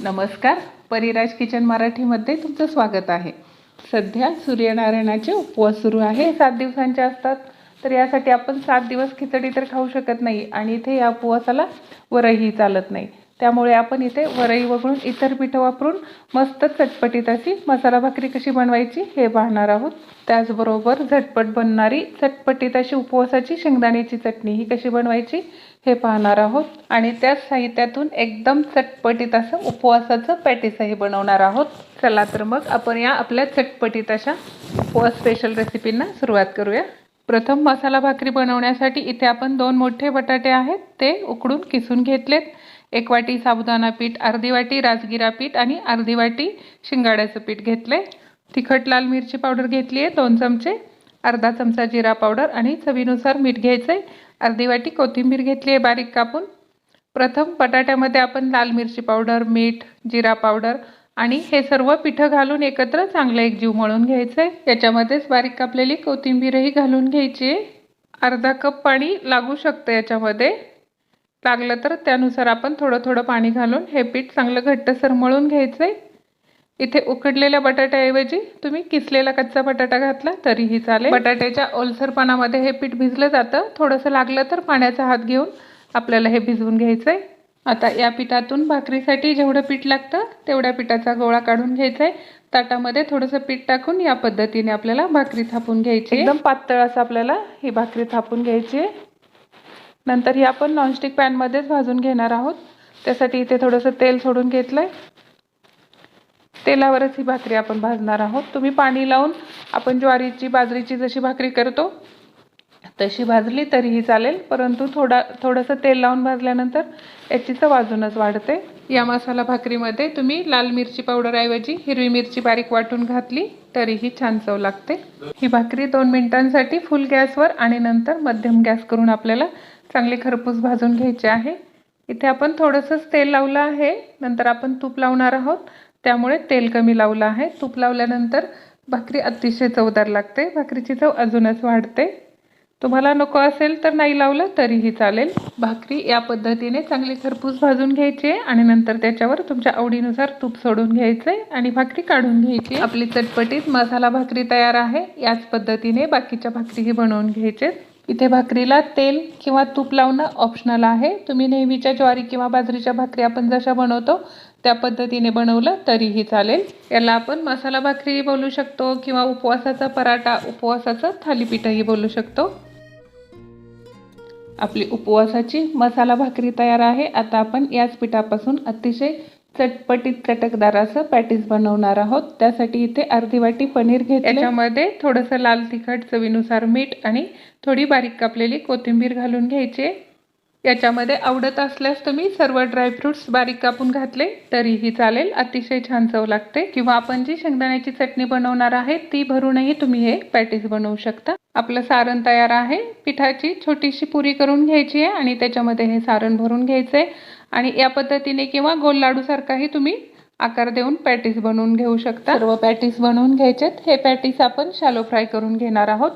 नमस्कार. परिराज किचन मराठीमध्ये तुमचं स्वागत आहे. सध्या सूर्यनारायणाचे उपवास सुरू आहे. सात दिवसांचे असतात. तर यासाठी आपण सात दिवस खिचडी तर खाऊ शकत नाही आणि इथे या उपवासाला वरही चालत नाही. त्यामुळे आपण इथे वरई वगळून इतर पिठं वापरून मस्त चटपटीत अशी मसाला भाकरी कशी बनवायची हे पाहणार आहोत. त्याचबरोबर झटपट बनणारी चटपटीत अशी उपवासाची शेंगदाण्याची चटणी ही कशी बनवायची हे पाहणार आहोत. आणि त्याच साहित्यातून एकदम चटपटीत असं उपवासाचं पॅटिसही बनवणार आहोत. चला तर मग आपण या आपल्या चटपटीत अशा उपवास स्पेशल रेसिपींना सुरुवात करूया. प्रथम मसाला भाकरी बनवण्यासाठी इथे आपण दोन मोठे बटाटे आहेत. ते उकडून किसून घेतलेत. एक वाटी साबुदाणा पीठ अर्धी वाटी राजगिरा पीठ आणि अर्धी वाटी शिंगाड्याचं पीठ घेतले तिखट लाल मिरची पावडर घेतली आहे दोन चमचे. अर्धा चमचा जिरा पावडर आणि चवीनुसार मीठ घ्यायचं आहे अर्धी वाटी कोथिंबीर घेतली आहे बारीक कापून. प्रथम बटाट्यामध्ये आपण लाल मिरची पावडर मीठ जिरा पावडर आणि हे सर्व पिठं घालून एकत्र चांगलं एक जीव मळून घ्यायचं आहे याच्यामध्येच बारीक कापलेली कोथिंबीरही घालून घ्यायची आहे. अर्धा कप पाणी लागू शकतं याच्यामध्ये. लागलं तर त्यानुसार आपण थोडं थोडं पाणी घालून हे पीठ चांगलं घट्टसर मळून घ्यायचं आहे इथे उकडलेल्या बटाट्याऐवजी तुम्ही किसलेला कच्चा बटाटा घातला तरीही चालेल. बटाट्याच्या ओलसरपणामध्ये हे पीठ भिजलं जातं. थोडंसं लागलं तर पाण्याचा हात घेऊन आपल्याला हे भिजवून घ्यायचं आहे आता या पिठातून भाकरीसाठी जेवढं पीठ लागतं तेवढ्या पिठाचा गोळा काढून घ्यायचा आहे ताटामध्ये थोडंसं पीठ टाकून या पद्धतीने आपल्याला भाकरी थापून घ्यायची एकदम पातळ असं आपल्याला ही भाकरी थापून घ्यायची आहे. नंतर ही आपण नॉनस्टिक पॅनमध्येच भाजून घेणार आहोत. त्यासाठी इथे थोडंसं तेल सोडून घेतलं आहे तेलावरच ही भाकरी आपण भाजणार आहोत. तुम्ही पाणी लावून आपण ज्वारीची बाजरीची जशी भाकरी करतो तशी भाजली तरीही चालेल. परंतु थोडा थोडंसं तेल लावून भाजल्यानंतर याची चव अजूनच वाढते. या मसाला भाकरीमध्ये तुम्ही लाल मिरची पावडरऐवजी हिरवी मिरची बारीक वाटून घातली तरीही छान चव लागते. ही भाकरी दोन मिनिटांसाठी फुल गॅसवर आणि नंतर मध्यम गॅस करून आपल्याला चांगले खरपूस भाजून घ्यायचे आहे. इथे आपण थोडंसंच तेल लावलं आहे. नंतर आपण तूप लावणार आहोत. त्यामुळे तेल कमी लावलं आहे. तूप लावल्यानंतर भाकरी अतिशय चवदार लागते. भाकरीची चव अजूनच वाढते. तुम्हाला नको असेल तर नाही लावलं तरीही चालेल. भाकरी या पद्धतीने चांगली खरपूस भाजून घ्यायची आहे आणि नंतर त्याच्यावर तुमच्या आवडीनुसार तूप सोडून घ्यायचं आणि भाकरी काढून घ्यायची आपली चटपटीत मसाला भाकरी तयार आहे. याच पद्धतीने बाकीच्या भाकरीही बनवून घ्यायचे इथे भाकरीला तेल किंवा तूप लावणं ऑप्शनल आहे. तुम्ही नेहमीच्या ज्वारी किंवा बाजरीच्या भाकरी आपण जशा बनवतो त्या पद्धतीने बनवलं तरीही चालेल. याला आपण मसाला भाकरीही बोलू शकतो किंवा उपवासाचा पराठा उपवासाचं थालीपीठही बोलू शकतो. आपली उपवासाची मसाला भाकरी तयार आहे. आता आपण याच पिठापासून अतिशय चटपटीत चटकदार असं पॅटीस बनवणार आहोत. त्यासाठी इथे अर्धी वाटी पनीर घेतले याच्यामध्ये थोडंसं लाल तिखट चवीनुसार मीठ आणि थोडी बारीक कापलेली कोथिंबीर घालून घ्यायची. याच्यामध्ये आवडत असल्यास तुम्ही सर्व ड्रायफ्रुट्स बारीक कापून घातले तरीही चालेल. अतिशय छान चव लागते. किंवा आपण जी शेंगदाण्याची चटणी बनवणार आहे ती भरूनही तुम्ही हे पॅटीस बनवू शकता. आपलं सारण तयार आहे. पिठाची छोटीशी पुरी करून घ्यायची आहे आणि त्याच्यामध्ये हे सारण भरून घ्यायचं आहे आणि या पद्धतीने किंवा गोल लाडूसारखाही तुम्ही आकार देऊन पॅटीस बनवून घेऊ शकता. सर्व पॅटीस बनवून घ्यायचेत. हे पॅटीस आपण शालो फ्राय करून घेणार आहोत.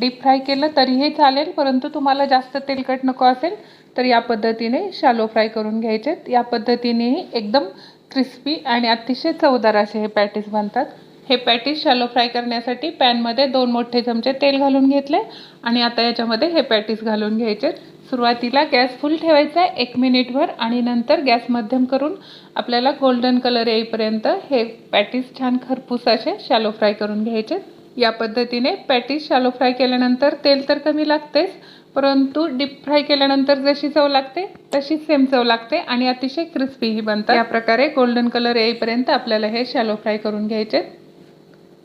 डीप फ्राय केलं तरीही चालेल परंतु तुम्हाला जास्त तेलकट नको असेल तर या पद्धतीने शालो फ्राय करून घ्यायचेत. या पद्धतीनेही एकदम क्रिस्पी आणि अतिशय चवदार असे हे पॅटीस बनतात. हे पॅटीस शालो फ्राय करण्यासाठी पॅनमध्ये दोन मोठे चमचे तेल घालून घेतले आणि आता याच्यामध्ये हे पॅटीस घालून घ्यायचे सुरुवातीला गॅस फुल ठेवायचा आहे एक मिनिटभर आणि नंतर गॅस मध्यम करून आपल्याला गोल्डन कलर येईपर्यंत हे पॅटीस छान खरपूस असे शालो फ्राय करून घ्यायचे. या पद्धतीने पॅटीस शालो फ्राय केल्यानंतर तेल तर कमी लागतेच परंतु डीप फ्राय केल्यानंतर जशी चव लागते तशी सेम चव लागते आणि अतिशय क्रिस्पीही बनतात. या प्रकारे गोल्डन कलर येईपर्यंत आपल्याला हे शालो फ्राय करून घ्यायचे.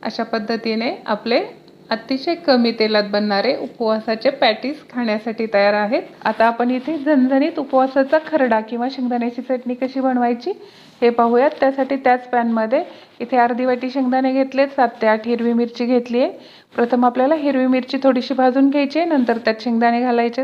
अशा पद्धतीने आपले अतिशय कमी तेलात बनणारे उपवासाचे पॅटीस खाण्यासाठी तयार आहेत. आता आपण इथे झणझणीत उपवासाचा खरडा किंवा शेंगदाण्याची चटणी कशी बनवायची हे पाहूयात. त्यासाठी त्याच पॅनमध्ये इथे अर्धी वाटी शेंगदाणे घेतलेत सात ते आठ हिरवी मिरची घेतली आहे. प्रथम आपल्याला हिरवी मिरची थोडीशी भाजून घ्यायची आहे नंतर त्यात शेंगदाणे घालायचे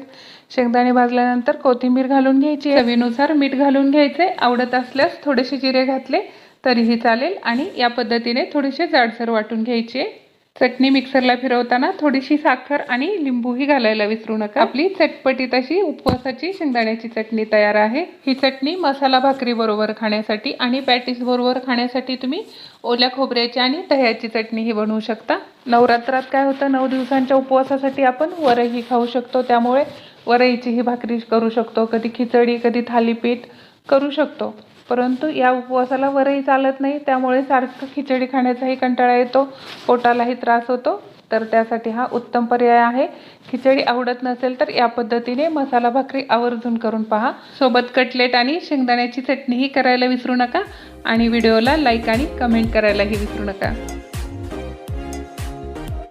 शेंगदाणे भाजल्यानंतर कोथिंबीर घालून घ्यायची चवीनुसार मीठ घालून घ्यायचे. आवडत असल्यास थोडेसे जिरे घातले तरीही चालेल आणि या पद्धतीने थोडेसे जाडसर वाटून घ्यायची आहे. चटणी मिक्सरला फिरवताना थोडीशी साखर आणि लिंबूही घालायला विसरू नका. आपली चटपटीत अशी उपवासाची शेंगदाण्याची चटणी तयार आहे. ही चटणी मसाला भाकरी बरोबर खाण्यासाठी आणि पॅटीस बरोबर खाण्यासाठी तुम्ही ओल्या खोबऱ्याची आणि दह्याची चटणी ही बनवू शकता. नवरात्रात काय होतं नऊ दिवसांच्या उपवासासाठी आपण वरही खाऊ शकतो. त्यामुळे वरईची ही भाकरी करू शकतो. कधी खिचडी कधी थालीपीठ करू शकतो. परंतु या उपवासाला वरही चालत नाही त्यामुळे सारखं खिचडी खाण्याचाही कंटाळा येतो पोटालाही त्रास होतो. तर त्यासाठी हा उत्तम पर्याय आहे. खिचडी आवडत नसेल तर या पद्धतीने मसाला भाकरी आवर्जून करून पहा. सोबत कटलेट आणि शेंगदाण्याची चटणीही करायला विसरू नका आणि व्हिडिओला लाईक आणि कमेंट करायलाही विसरू नका.